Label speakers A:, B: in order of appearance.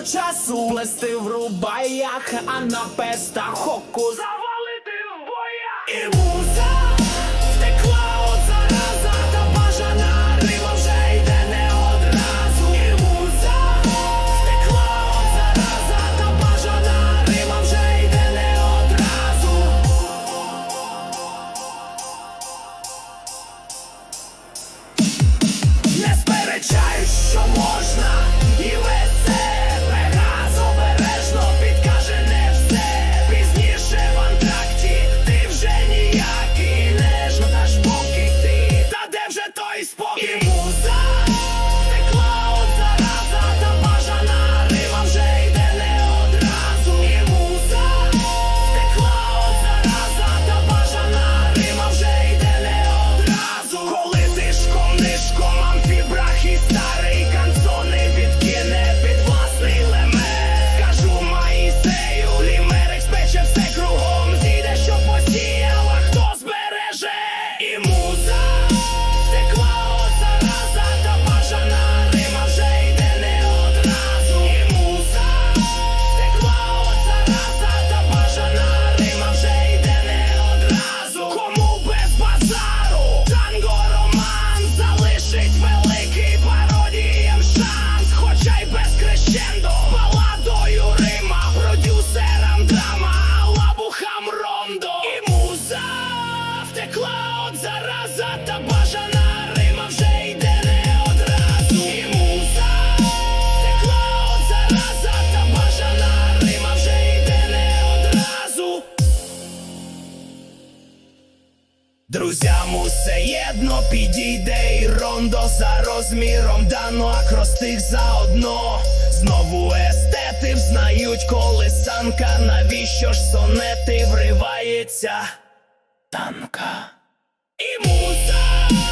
A: до часу плести в рубаях, а на пестах хоку завалити в боях. І муза втекла от зараза, та бажана риба вже йде не одразу. І муза втекла от зараза, та бажана риба вже йде не одразу. Не сперечаюсь, що можна this call I'm втекла зараза Та бажана Рима вже йде не одразу. Втекла от зараза Та бажана Рима вже йде не одразу. Друзям усе єдно підійде і рондо за розміром. Дано акростих заодно. Знову естети взнають колесанка, навіщо ж сонети вривається танка. І муза!